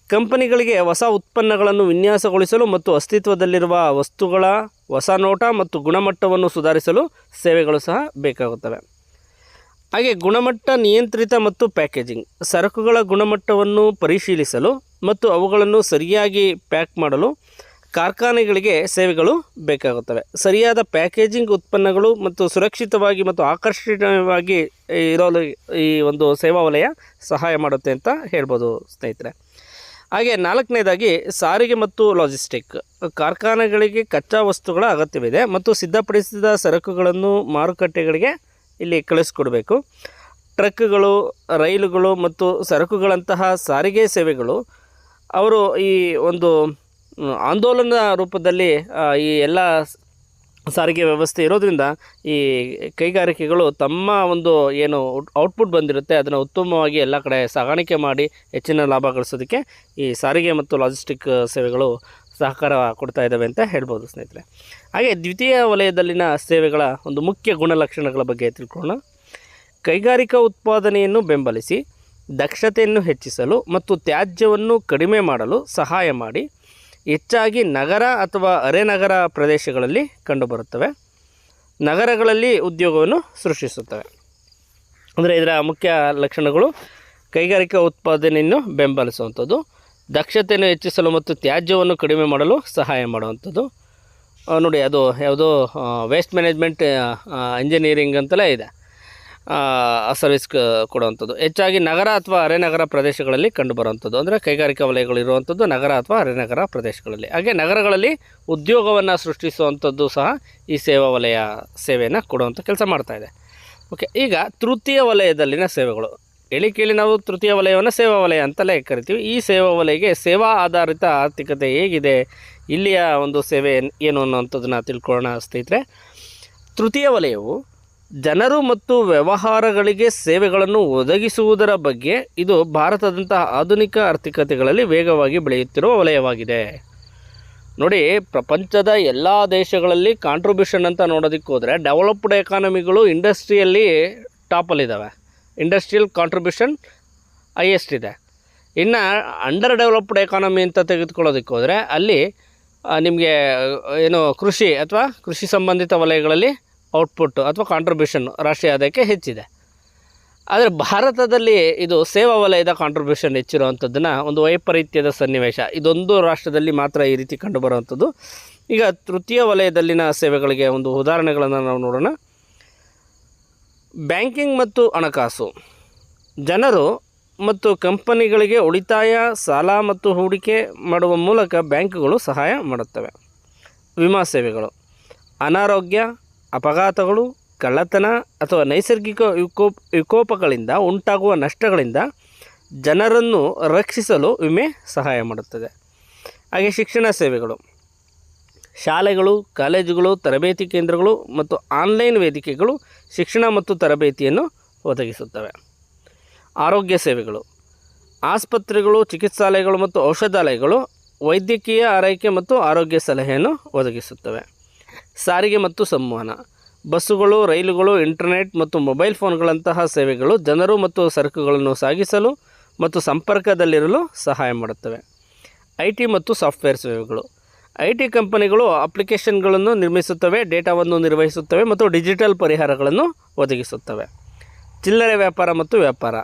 Speaker 1: ಕಂಪನಿಗಳಿಗೆ ಹೊಸ ಉತ್ಪನ್ನಗಳನ್ನು ವಿನ್ಯಾಸಗೊಳಿಸಲು ಮತ್ತು ಅಸ್ತಿತ್ವದಲ್ಲಿರುವ ವಸ್ತುಗಳ ಹೊಸ ನೋಟ ಮತ್ತು ಗುಣಮಟ್ಟವನ್ನು ಸುಧಾರಿಸಲು ಸೇವೆಗಳು ಸಹ ಬೇಕಾಗುತ್ತವೆ. ಹಾಗೆ ಗುಣಮಟ್ಟ ನಿಯಂತ್ರಿತ ಮತ್ತು ಪ್ಯಾಕೇಜಿಂಗ್. ಸರಕುಗಳ ಗುಣಮಟ್ಟವನ್ನು ಪರಿಶೀಲಿಸಲು ಮತ್ತು ಅವುಗಳನ್ನು ಸರಿಯಾಗಿ ಪ್ಯಾಕ್ ಮಾಡಲು ಕಾರ್ಖಾನೆಗಳಿಗೆ ಸೇವೆಗಳು ಬೇಕಾಗುತ್ತವೆ. ಸರಿಯಾದ ಪ್ಯಾಕೇಜಿಂಗ್ ಉತ್ಪನ್ನಗಳು ಮತ್ತು ಸುರಕ್ಷಿತವಾಗಿ ಮತ್ತು ಆಕರ್ಷಣೀಯವಾಗಿ ಇರಲು ಈ ಒಂದು ಸೇವಾ ವಲಯ ಸಹಾಯ ಮಾಡುತ್ತೆ ಅಂತ ಹೇಳ್ಬೋದು ಸ್ನೇಹಿತರೆ. ಹಾಗೆ ನಾಲ್ಕನೇದಾಗಿ ಸಾರಿಗೆ ಮತ್ತು ಲಾಜಿಸ್ಟಿಕ್ ಕಾರ್ಖಾನೆಗಳಿಗೆ ಕಚ್ಚಾ ವಸ್ತುಗಳ ಅಗತ್ಯವಿದೆ ಮತ್ತು ಸಿದ್ಧಪಡಿಸಿದ ಸರಕುಗಳನ್ನು ಮಾರುಕಟ್ಟೆಗಳಿಗೆ ಇಲ್ಲಿ ಕಳಿಸ್ಕೊಡ್ಬೇಕು. ಟ್ರಕ್ಗಳು, ರೈಲುಗಳು ಮತ್ತು ಸರಕುಗಳಂತಹ ಸಾರಿಗೆ ಸೇವೆಗಳು ಅವರು ಈ ಒಂದು ಆಂದೋಲನ ರೂಪದಲ್ಲಿ ಈ ಎಲ್ಲ ಸಾರಿಗೆ ವ್ಯವಸ್ಥೆ ಇರೋದ್ರಿಂದ ಈ ಕೈಗಾರಿಕೆಗಳು ತಮ್ಮ ಒಂದು ಏನು ಔಟ್ಪುಟ್ ಬಂದಿರುತ್ತೆ, ಅದನ್ನು ಉತ್ತಮವಾಗಿ ಎಲ್ಲ ಕಡೆ ಸಾಗಾಣಿಕೆ ಮಾಡಿ ಹೆಚ್ಚಿನ ಲಾಭ ಗಳಿಸೋದಕ್ಕೆ ಈ ಸಾರಿಗೆ ಮತ್ತು ಲಾಜಿಸ್ಟಿಕ್ ಸೇವೆಗಳು ಸಹಕಾರ ಕೊಡ್ತಾ ಇದ್ದಾವೆ ಅಂತ ಹೇಳ್ಬೋದು ಸ್ನೇಹಿತರೆ. ಹಾಗೆ ದ್ವಿತೀಯ ವಲಯದಲ್ಲಿನ ಸೇವೆಗಳ ಒಂದು ಮುಖ್ಯ ಗುಣಲಕ್ಷಣಗಳ ಬಗ್ಗೆ ತಿಳ್ಕೊಳ್ಳೋಣ. ಕೈಗಾರಿಕಾ ಉತ್ಪಾದನೆಯನ್ನು ಬೆಂಬಲಿಸಿ, ದಕ್ಷತೆಯನ್ನು ಹೆಚ್ಚಿಸಲು ಮತ್ತು ತ್ಯಾಜ್ಯವನ್ನು ಕಡಿಮೆ ಮಾಡಲು ಸಹಾಯ ಮಾಡಿ ಹೆಚ್ಚಾಗಿ ನಗರ ಅಥವಾ ಅರೆನಗರ ಪ್ರದೇಶಗಳಲ್ಲಿ ಕಂಡುಬರುತ್ತವೆ. ನಗರಗಳಲ್ಲಿ ಉದ್ಯೋಗವನ್ನು ಸೃಷ್ಟಿಸುತ್ತವೆ. ಅಂದರೆ ಇದರ ಮುಖ್ಯ ಲಕ್ಷಣಗಳು ಕೈಗಾರಿಕಾ ಉತ್ಪಾದನೆಯನ್ನು ಬೆಂಬಲಿಸುವಂಥದ್ದು, ದಕ್ಷತೆಯನ್ನು ಹೆಚ್ಚಿಸಲು ಮತ್ತು ತ್ಯಾಜ್ಯವನ್ನು ಕಡಿಮೆ ಮಾಡಲು ಸಹಾಯ ಮಾಡುವಂಥದ್ದು. ನೋಡಿ, ಅದು ಯಾವುದೋ ವೇಸ್ಟ್ ಮ್ಯಾನೇಜ್ಮೆಂಟ್ ಇಂಜಿನಿಯರಿಂಗ್ ಅಂತಲೇ ಇದೆ. ಸರ್ವಿಸ್ ಕೊಡುವಂಥದ್ದು. ಹೆಚ್ಚಾಗಿ ನಗರ ಅಥವಾ ಅರೆನಗರ ಪ್ರದೇಶಗಳಲ್ಲಿ ಕಂಡುಬರುವಂಥದ್ದು. ಅಂದರೆ ಕೈಗಾರಿಕಾ ವಲಯಗಳು ಇರುವಂಥದ್ದು ನಗರ ಅಥವಾ ಅರೆನಗರ ಪ್ರದೇಶಗಳಲ್ಲಿ. ಹಾಗೆ ನಗರಗಳಲ್ಲಿ ಉದ್ಯೋಗವನ್ನು ಸೃಷ್ಟಿಸುವಂಥದ್ದು ಸಹ ಈ ಸೇವಾ ವಲಯ ಸೇವೆಯನ್ನು ಕೊಡುವಂಥ ಕೆಲಸ ಮಾಡ್ತಾ ಇದೆ. ಓಕೆ ಈಗ ತೃತೀಯ ವಲಯದಲ್ಲಿನ ಸೇವೆಗಳು. ಹೇಳಿ ಕೇಳಿ ನಾವು ತೃತೀಯ ವಲಯವನ್ನು ಸೇವಾ ವಲಯ ಅಂತಲೇ ಕರಿತೀವಿ. ಈ ಸೇವಾ ವಲಯಕ್ಕೆ ಸೇವಾ ಆಧಾರಿತ ಆರ್ಥಿಕತೆ ಹೇಗಿದೆ? ಇಲ್ಲಿಯ ಒಂದು ಸೇವೆ ಏನು ಅನ್ನೋಂಥದ್ದನ್ನು ತಿಳ್ಕೊಳ್ಳೋಣ ಸ್ನೇಹಿತರೆ ತೃತೀಯ ವಲಯವು ಜನರು ಮತ್ತು ವ್ಯವಹಾರಗಳಿಗೆ ಸೇವೆಗಳನ್ನು ಒದಗಿಸುವುದರ ಬಗ್ಗೆ ಇದು ಭಾರತದಂತಹ ಆಧುನಿಕ ಆರ್ಥಿಕತೆಗಳಲ್ಲಿ ವೇಗವಾಗಿ ಬೆಳೆಯುತ್ತಿರುವ ವಲಯವಾಗಿದೆ. ನೋಡಿ, ಪ್ರಪಂಚದ ಎಲ್ಲ ದೇಶಗಳಲ್ಲಿ ಕಾಂಟ್ರಿಬ್ಯೂಷನ್ ಅಂತ ನೋಡೋದಕ್ಕೆ ಹೋದರೆ ಡೆವಲಪ್ಡ್ ಎಕಾನಮಿಗಳು ಇಂಡಸ್ಟ್ರಿಯಲ್ಲಿ ಟಾಪಲ್ಲಿದ್ದಾವೆ ಇಂಡಸ್ಟ್ರಿಯಲ್ ಕಾಂಟ್ರಿಬ್ಯೂಷನ್ ಹೈಯೆಸ್ಟ್ ಇದೆ. ಇನ್ನು ಅಂಡರ್ ಡೆವಲಪ್ಡ್ ಎಕಾನಮಿ ಅಂತ ತೆಗೆದುಕೊಳ್ಳೋದಕ್ಕೆ ಹೋದರೆ ಅಲ್ಲಿ ನಿಮಗೆ ಏನು ಕೃಷಿ ಅಥವಾ ಕೃಷಿ ಸಂಬಂಧಿತ ವಲಯಗಳಲ್ಲಿ ಔಟ್ಪುಟ್ ಅಥವಾ ಕಾಂಟ್ರಿಬ್ಯೂಷನ್ ರಾಷ್ಟ್ರೀಯ ಆದಾಯಕ್ಕೆ ಹೆಚ್ಚಿದೆ. ಆದರೆ ಭಾರತದಲ್ಲಿ ಇದು ಸೇವಾ ವಲಯದ ಕಾಂಟ್ರಿಬ್ಯೂಷನ್ ಹೆಚ್ಚಿರುವಂಥದ್ದನ್ನು ಒಂದು ವೈಪರೀತ್ಯದ ಸನ್ನಿವೇಶ. ಇದೊಂದು ರಾಷ್ಟ್ರದಲ್ಲಿ ಮಾತ್ರ ಈ ರೀತಿ ಕಂಡುಬರುವಂಥದ್ದು ಈಗ ತೃತೀಯ ವಲಯದಲ್ಲಿನ ಸೇವೆಗಳಿಗೆ ಒಂದು ಉದಾಹರಣೆಗಳನ್ನು ನಾವು ನೋಡೋಣ. ಬ್ಯಾಂಕಿಂಗ್ ಮತ್ತು ಹಣಕಾಸು. ಜನರು ಮತ್ತು ಕಂಪನಿಗಳಿಗೆ ಉಳಿತಾಯ, ಸಾಲ ಮತ್ತು ಹೂಡಿಕೆ ಮಾಡುವ ಮೂಲಕ ಬ್ಯಾಂಕುಗಳು ಸಹಾಯ ಮಾಡುತ್ತವೆ. ವಿಮಾ ಸೇವೆಗಳು. ಅನಾರೋಗ್ಯ ಅಪಘಾತಗಳು, ಕಳ್ಳತನ ಅಥವಾ ನೈಸರ್ಗಿಕ ವಿಕೋಪ, ವಿಕೋಪಗಳಿಂದ ಉಂಟಾಗುವ ನಷ್ಟಗಳಿಂದ ಜನರನ್ನು ರಕ್ಷಿಸಲು ವಿಮೆ ಸಹಾಯ ಮಾಡುತ್ತದೆ. ಹಾಗೆ ಶಿಕ್ಷಣ ಸೇವೆಗಳು. ಶಾಲೆಗಳು, ಕಾಲೇಜುಗಳು, ತರಬೇತಿ ಕೇಂದ್ರಗಳು ಮತ್ತು ಆನ್ಲೈನ್ ವೇದಿಕೆಗಳು ಶಿಕ್ಷಣ ಮತ್ತು ತರಬೇತಿಯನ್ನು ಒದಗಿಸುತ್ತವೆ. ಆರೋಗ್ಯ ಸೇವೆಗಳು. ಆಸ್ಪತ್ರೆಗಳು, ಚಿಕಿತ್ಸಾಲಯಗಳು ಮತ್ತು ಔಷಧಾಲಯಗಳು ವೈದ್ಯಕೀಯ ಆರೈಕೆ ಮತ್ತು ಆರೋಗ್ಯ ಸಲಹೆಯನ್ನು ಒದಗಿಸುತ್ತವೆ. ಸಾರಿಗೆ ಮತ್ತು ಸಂವಹನ. ಬಸ್ಸುಗಳು, ರೈಲುಗಳು, ಇಂಟರ್ನೆಟ್ ಮತ್ತು ಮೊಬೈಲ್ ಫೋನ್ಗಳಂತಹ ಸೇವೆಗಳು ಜನರು ಮತ್ತು ಸರಕುಗಳನ್ನು ಸಾಗಿಸಲು ಮತ್ತು ಸಂಪರ್ಕದಲ್ಲಿರಲು ಸಹಾಯ ಮಾಡುತ್ತವೆ. ಐ ಟಿ ಮತ್ತು ಸಾಫ್ಟ್ವೇರ್ ಸೇವೆಗಳು. ಐ ಟಿ ಕಂಪನಿಗಳು ಅಪ್ಲಿಕೇಶನ್ಗಳನ್ನು ನಿರ್ಮಿಸುತ್ತವೆ, ಡೇಟಾವನ್ನು ನಿರ್ವಹಿಸುತ್ತವೆ ಮತ್ತು ಡಿಜಿಟಲ್ ಪರಿಹಾರಗಳನ್ನು ಒದಗಿಸುತ್ತವೆ. ಚಿಲ್ಲರೆ ವ್ಯಾಪಾರ ಮತ್ತು ವ್ಯಾಪಾರ.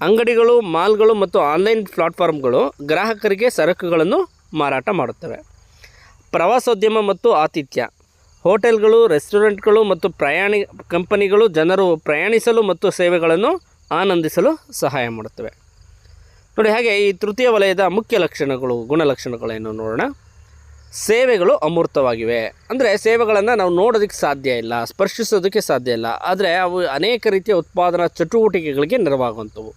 Speaker 1: ಅಂಗಡಿಗಳು, ಮಾಲ್ಗಳು ಮತ್ತು ಆನ್ಲೈನ್ ಪ್ಲಾಟ್ಫಾರ್ಮ್ಗಳು ಗ್ರಾಹಕರಿಗೆ ಸರಕುಗಳನ್ನು ಮಾರಾಟ ಮಾಡುತ್ತವೆ. ಪ್ರವಾಸೋದ್ಯಮ ಮತ್ತು ಆತಿಥ್ಯ. ಹೋಟೆಲ್ಗಳು, ರೆಸ್ಟೋರೆಂಟ್ಗಳು ಮತ್ತು ಪ್ರಯಾಣಿ, ಕಂಪನಿಗಳು ಜನರು ಪ್ರಯಾಣಿಸಲು ಮತ್ತು ಸೇವೆಗಳನ್ನು ಆನಂದಿಸಲು ಸಹಾಯ ಮಾಡುತ್ತವೆ. ನೋಡಿ ಹಾಗೆ ಈ ತೃತೀಯ ವಲಯದ ಮುಖ್ಯ ಲಕ್ಷಣಗಳು, ಗುಣಲಕ್ಷಣಗಳೇನು ನೋಡೋಣ. ಸೇವೆಗಳು ಅಮೂರ್ತವಾಗಿವೆ. ಅಂದರೆ ಸೇವೆಗಳನ್ನು ನಾವು ನೋಡೋದಕ್ಕೆ ಸಾಧ್ಯ ಇಲ್ಲ, ಸ್ಪರ್ಶಿಸೋದಕ್ಕೆ ಸಾಧ್ಯ ಇಲ್ಲ. ಆದರೆ ಅವು ಅನೇಕ ರೀತಿಯ ಉತ್ಪಾದನಾ ಚಟುವಟಿಕೆಗಳಿಗೆ ನೆರವಾಗುವಂಥವು.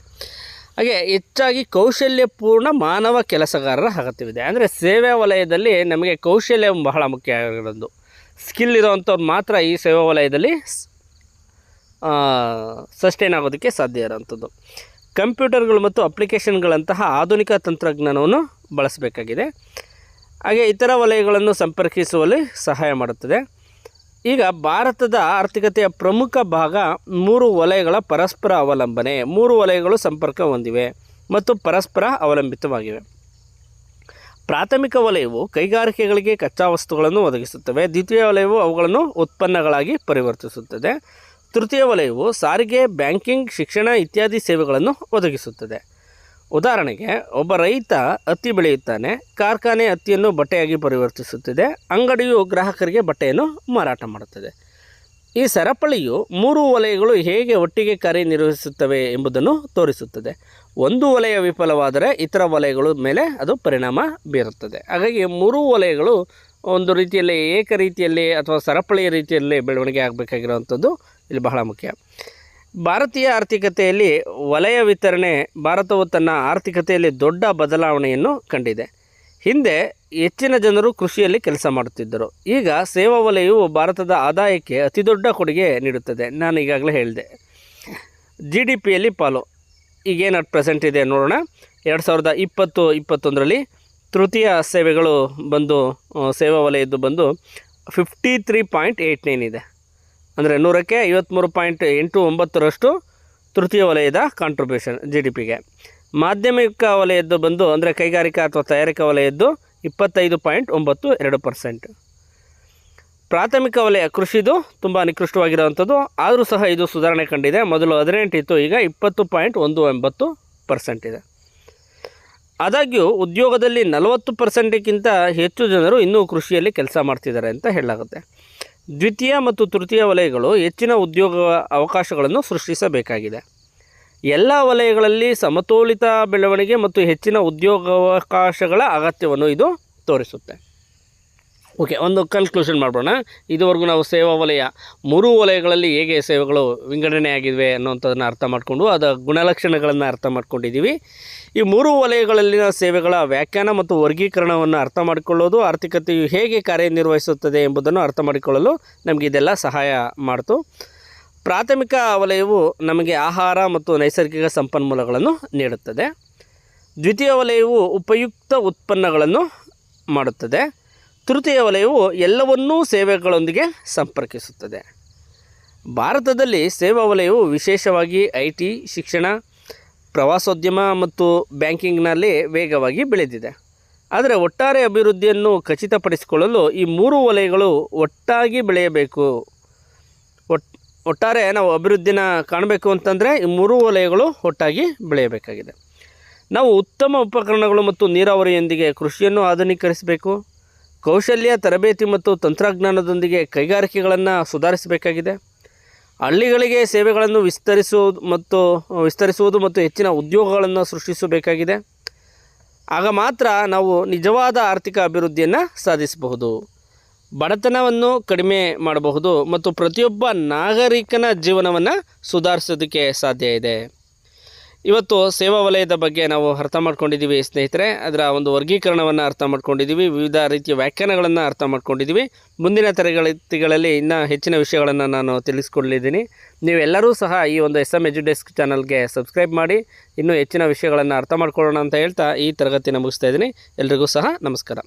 Speaker 1: ಹಾಗೆ ಹೆಚ್ಚಾಗಿ ಕೌಶಲ್ಯಪೂರ್ಣ ಮಾನವ ಕೆಲಸಗಾರರ ಅಗತ್ಯವಿದೆ. ಅಂದರೆ ಸೇವೆ ವಲಯದಲ್ಲಿ ನಮಗೆ ಕೌಶಲ್ಯ ಬಹಳ ಮುಖ್ಯ ಆಗಿರೋದು. ಸ್ಕಿಲ್ ಇರೋವಂಥವ್ರು ಮಾತ್ರ ಈ ಸೇವಾ ವಲಯದಲ್ಲಿ ಸಸ್ಟೈನ್ ಆಗೋದಕ್ಕೆ ಸಾಧ್ಯ ಇರೋವಂಥದ್ದು. ಕಂಪ್ಯೂಟರ್ಗಳು ಮತ್ತು ಅಪ್ಲಿಕೇಶನ್ಗಳಂತಹ ಆಧುನಿಕ ತಂತ್ರಜ್ಞಾನವನ್ನು ಬಳಸಬೇಕಾಗಿದೆ. ಹಾಗೆ ಇತರ ವಲಯಗಳನ್ನು ಸಂಪರ್ಕಿಸುವಲ್ಲಿ ಸಹಾಯ ಮಾಡುತ್ತದೆ. ಈಗ ಭಾರತದ ಆರ್ಥಿಕತೆಯ ಪ್ರಮುಖ ಭಾಗ ಮೂರು ವಲಯಗಳ ಪರಸ್ಪರ ಅವಲಂಬನೆ. ಮೂರು ವಲಯಗಳು ಸಂಪರ್ಕ ಹೊಂದಿವೆ ಮತ್ತು ಪರಸ್ಪರ ಅವಲಂಬಿತವಾಗಿವೆ. ಪ್ರಾಥಮಿಕ ವಲಯವು ಕೈಗಾರಿಕೆಗಳಿಗೆ ಕಚ್ಚಾ ವಸ್ತುಗಳನ್ನು ಒದಗಿಸುತ್ತವೆ. ದ್ವಿತೀಯ ವಲಯವು ಅವುಗಳನ್ನು ಉತ್ಪನ್ನಗಳಾಗಿ ಪರಿವರ್ತಿಸುತ್ತದೆ. ತೃತೀಯ ವಲಯವು ಸಾರಿಗೆ, ಬ್ಯಾಂಕಿಂಗ್, ಶಿಕ್ಷಣ ಇತ್ಯಾದಿ ಸೇವೆಗಳನ್ನು ಒದಗಿಸುತ್ತದೆ. ಉದಾಹರಣೆಗೆ, ಒಬ್ಬ ರೈತ ಹತ್ತಿ ಬೆಳೆಯುತ್ತಾನೆ. ಕಾರ್ಖಾನೆ ಹತ್ತಿಯನ್ನು ಬಟ್ಟೆಯಾಗಿ ಪರಿವರ್ತಿಸುತ್ತಿದೆ. ಅಂಗಡಿಯು ಗ್ರಾಹಕರಿಗೆ ಬಟ್ಟೆಯನ್ನು ಮಾರಾಟ ಮಾಡುತ್ತದೆ. ಈ ಸರಪಳಿಯು ಮೂರು ವಲಯಗಳು ಹೇಗೆ ಒಟ್ಟಿಗೆ ಕಾರ್ಯನಿರ್ವಹಿಸುತ್ತವೆ ಎಂಬುದನ್ನು ತೋರಿಸುತ್ತದೆ. ಒಂದು ವಲಯ ವಿಫಲವಾದರೆ ಇತರ ವಲಯಗಳ ಮೇಲೆ ಅದು ಪರಿಣಾಮ ಬೀರುತ್ತದೆ. ಹಾಗಾಗಿ ಮೂರು ವಲಯಗಳು ಒಂದು ರೀತಿಯಲ್ಲಿ ಏಕ ರೀತಿಯಲ್ಲಿ ಅಥವಾ ಸರಪಳಿಯ ರೀತಿಯಲ್ಲಿ ಬೆಳವಣಿಗೆ ಆಗಬೇಕಾಗಿರುವಂಥದ್ದು ಇಲ್ಲಿ ಬಹಳ ಮುಖ್ಯ. ಭಾರತೀಯ ಆರ್ಥಿಕತೆಯಲ್ಲಿ ವಲಯ ವಿತರಣೆ ಭಾರತವು ತನ್ನ ಆರ್ಥಿಕತೆಯಲ್ಲಿ ದೊಡ್ಡ ಬದಲಾವಣೆಯನ್ನು ಕಂಡಿದೆ. ಹಿಂದೆ ಹೆಚ್ಚಿನ ಜನರು ಕೃಷಿಯಲ್ಲಿ ಕೆಲಸ ಮಾಡುತ್ತಿದ್ದರು. ಈಗ ಸೇವಾ ವಲಯವು ಭಾರತದ ಆದಾಯಕ್ಕೆ ಅತಿದೊಡ್ಡ ಕೊಡುಗೆ ನೀಡುತ್ತದೆ. ನಾನು ಈಗಾಗಲೇ ಹೇಳಿದೆ. ಜಿ ಡಿ ಪಿಯಲ್ಲಿ ಪಾಲು. ಈಗೇನು ಅಟ್ ಪ್ರೆಸೆಂಟ್ ಇದೆ ನೋಡೋಣ. ಎರಡು ಸಾವಿರದ ಇಪ್ಪತ್ತು, ಇಪ್ಪತ್ತೊಂದರಲ್ಲಿ ತೃತೀಯ ಸೇವೆಗಳು ಬಂದು ಸೇವಾ ವಲಯದ್ದು ಬಂದು fifty three point eight nine ಇದೆ. ಅಂದರೆ ನೂರಕ್ಕೆ ಐವತ್ತ್ಮೂರು ಪಾಯಿಂಟ್ ಎಂಟು ಒಂಬತ್ತರಷ್ಟು ತೃತೀಯ ವಲಯದ ಕಾಂಟ್ರಿಬ್ಯೂಷನ್ ಜಿ ಡಿ ಪಿಗೆ ಮಾಧ್ಯಮಿಕ ವಲಯದ್ದು ಬಂದು ಅಂದರೆ ಕೈಗಾರಿಕಾ ಅಥವಾ ತಯಾರಿಕಾ ವಲಯದ್ದು ಇಪ್ಪತ್ತೈದು ಪಾಯಿಂಟ್ ಒಂಬತ್ತು ಎರಡು ಪರ್ಸೆಂಟ್. ಪ್ರಾಥಮಿಕ ವಲಯ ಕೃಷಿದು ತುಂಬ ನಿಕೃಷ್ಟವಾಗಿರುವಂಥದ್ದು, ಆದರೂ ಸಹ ಇದು ಸುಧಾರಣೆ ಕಂಡಿದೆ. ಮೊದಲು ಹದಿನೆಂಟು ಇತ್ತು, ಈಗ ಇಪ್ಪತ್ತು ಪಾಯಿಂಟ್ ಒಂದು ಒಂಬತ್ತು ಪರ್ಸೆಂಟ್ ಇದೆ. ಆದಾಗ್ಯೂ ಉದ್ಯೋಗದಲ್ಲಿ ನಲವತ್ತು ಪರ್ಸೆಂಟ್ಗಿಂತ ಹೆಚ್ಚು ಜನರು ಇನ್ನೂ ಕೃಷಿಯಲ್ಲಿ ಕೆಲಸ ಮಾಡ್ತಿದ್ದಾರೆ ಅಂತ ಹೇಳಲಾಗುತ್ತೆ. ದ್ವಿತೀಯ ಮತ್ತು ತೃತೀಯ ವಲಯಗಳು ಹೆಚ್ಚಿನ ಉದ್ಯೋಗ ಅವಕಾಶಗಳನ್ನು ಸೃಷ್ಟಿಸಬೇಕಾಗಿದೆ. ಎಲ್ಲ ವಲಯಗಳಲ್ಲಿ ಸಮತೋಲಿತ ಬೆಳವಣಿಗೆ ಮತ್ತು ಹೆಚ್ಚಿನ ಉದ್ಯೋಗಾವಕಾಶಗಳ ಅಗತ್ಯವನ್ನು ಇದು ತೋರಿಸುತ್ತೆ. ಓಕೆ ಒಂದು ಕನ್ಕ್ಲೂಷನ್ ಮಾಡೋಣ ಇದುವರೆಗೂ ನಾವು ಸೇವಾ ವಲಯ, ಮೂರು ವಲಯಗಳಲ್ಲಿ ಹೇಗೆ ಸೇವೆಗಳು ವಿಂಗಡಣೆ ಆಗಿವೆ ಅನ್ನೋಂಥದ್ದನ್ನು ಅರ್ಥ ಮಾಡಿಕೊಂಡು, ಅದರ ಗುಣಲಕ್ಷಣಗಳನ್ನು ಅರ್ಥ ಮಾಡ್ಕೊಂಡಿದ್ದೀವಿ. ಈ ಮೂರು ವಲಯಗಳಲ್ಲಿನ ಸೇವೆಗಳ ವ್ಯಾಖ್ಯಾನ ಮತ್ತು ವರ್ಗೀಕರಣವನ್ನು ಅರ್ಥ ಮಾಡಿಕೊಳ್ಳೋದು, ಆರ್ಥಿಕತೆಯು ಹೇಗೆ ಕಾರ್ಯನಿರ್ವಹಿಸುತ್ತದೆ ಎಂಬುದನ್ನು ಅರ್ಥ ಮಾಡಿಕೊಳ್ಳಲು ನಮಗೆ ಇದೆಲ್ಲ ಸಹಾಯ ಮಾಡ್ತು. ಪ್ರಾಥಮಿಕ ವಲಯವು ನಮಗೆ ಆಹಾರ ಮತ್ತು ನೈಸರ್ಗಿಕ ಸಂಪನ್ಮೂಲಗಳನ್ನು ನೀಡುತ್ತದೆ. ದ್ವಿತೀಯ ವಲಯವು ಉಪಯುಕ್ತ ಉತ್ಪನ್ನಗಳನ್ನು ಮಾಡುತ್ತದೆ. ತೃತೀಯ ವಲಯವು ಎಲ್ಲವನ್ನೂ ಸೇವೆಗಳೊಂದಿಗೆ ಸಂಪರ್ಕಿಸುತ್ತದೆ. ಭಾರತದಲ್ಲಿ ಸೇವಾ ವಲಯವು ವಿಶೇಷವಾಗಿ ಐ ಟಿ, ಶಿಕ್ಷಣ, ಪ್ರವಾಸೋದ್ಯಮ ಮತ್ತು ಬ್ಯಾಂಕಿಂಗ್ನಲ್ಲಿ ವೇಗವಾಗಿ ಬೆಳೆದಿದೆ. ಆದರೆ ಒಟ್ಟಾರೆ ಅಭಿವೃದ್ಧಿಯನ್ನು ಖಚಿತಪಡಿಸಿಕೊಳ್ಳಲು ಈ ಮೂರು ವಲಯಗಳು ಒಟ್ಟಾಗಿ ಬೆಳೆಯಬೇಕು. ಒಟ್ ಒಟ್ಟಾರೆ ನಾವು ಅಭಿವೃದ್ಧಿನ ಕಾಣಬೇಕು ಅಂತಂದರೆ ಈ ಮೂರು ವಲಯಗಳು ಒಟ್ಟಾಗಿ ಬೆಳೆಯಬೇಕಾಗಿದೆ. ನಾವು ಉತ್ತಮ ಉಪಕರಣಗಳು ಮತ್ತು ನೀರಾವರಿಯೊಂದಿಗೆ ಕೃಷಿಯನ್ನು ಆಧುನೀಕರಿಸಬೇಕು. ಕೌಶಲ್ಯ, ತರಬೇತಿ ಮತ್ತು ತಂತ್ರಜ್ಞಾನದೊಂದಿಗೆ ಕೈಗಾರಿಕೆಗಳನ್ನು ಸುಧಾರಿಸಬೇಕಾಗಿದೆ. ಹಳ್ಳಿಗಳಿಗೆ ಸೇವೆಗಳನ್ನು ವಿಸ್ತರಿಸುವುದು ಮತ್ತು ವಿಸ್ತರಿಸುವುದು ಮತ್ತು ಹೆಚ್ಚಿನ ಉದ್ಯೋಗಗಳನ್ನು ಸೃಷ್ಟಿಸಬೇಕಾಗಿದೆ. ಆಗ ಮಾತ್ರ ನಾವು ನಿಜವಾದ ಆರ್ಥಿಕ ಅಭಿವೃದ್ಧಿಯನ್ನು ಸಾಧಿಸಬಹುದು. ಬಡತನವನ್ನು ಕಡಿಮೆ ಮಾಡಬಹುದು ಮತ್ತು ಪ್ರತಿಯೊಬ್ಬ ನಾಗರಿಕನ ಜೀವನವನ್ನು ಸುಧಾರಿಸೋದಕ್ಕೆ ಸಾಧ್ಯ ಇದೆ. ಇವತ್ತು ಸೇವಾ ವಲಯದ ಬಗ್ಗೆ ನಾವು ಅರ್ಥ ಮಾಡ್ಕೊಂಡಿದ್ದೀವಿ ಸ್ನೇಹಿತರೆ. ಅದರ ಒಂದು ವರ್ಗೀಕರಣವನ್ನು ಅರ್ಥ ಮಾಡ್ಕೊಂಡಿದ್ದೀವಿ. ವಿವಿಧ ರೀತಿಯ ವ್ಯಾಖ್ಯಾನಗಳನ್ನು ಅರ್ಥ ಮಾಡ್ಕೊಂಡಿದ್ದೀವಿ. ಮುಂದಿನ ತರಗತಿಗಳಲ್ಲಿ ಇನ್ನೂ ಹೆಚ್ಚಿನ ವಿಷಯಗಳನ್ನು ನಾನು ತಿಳಿಸ್ಕೊಳ್ಳಿದ್ದೀನಿ ನೀವೆಲ್ಲರೂ ಸಹ ಈ ಒಂದು ಎಸ್ ಎಂ ಎಜುಡೆಸ್ಕ್ ಚಾನಲ್ಗೆ ಸಬ್ಸ್ಕ್ರೈಬ್ ಮಾಡಿ, ಇನ್ನೂ ಹೆಚ್ಚಿನ ವಿಷಯಗಳನ್ನು ಅರ್ಥ ಮಾಡ್ಕೊಳ್ಳೋಣ ಅಂತ ಹೇಳ್ತಾ ಈ ತರಗತಿನ ಮುಗಿಸ್ತಾ ಇದ್ದೀನಿ. ಎಲ್ರಿಗೂ ಸಹ ನಮಸ್ಕಾರ.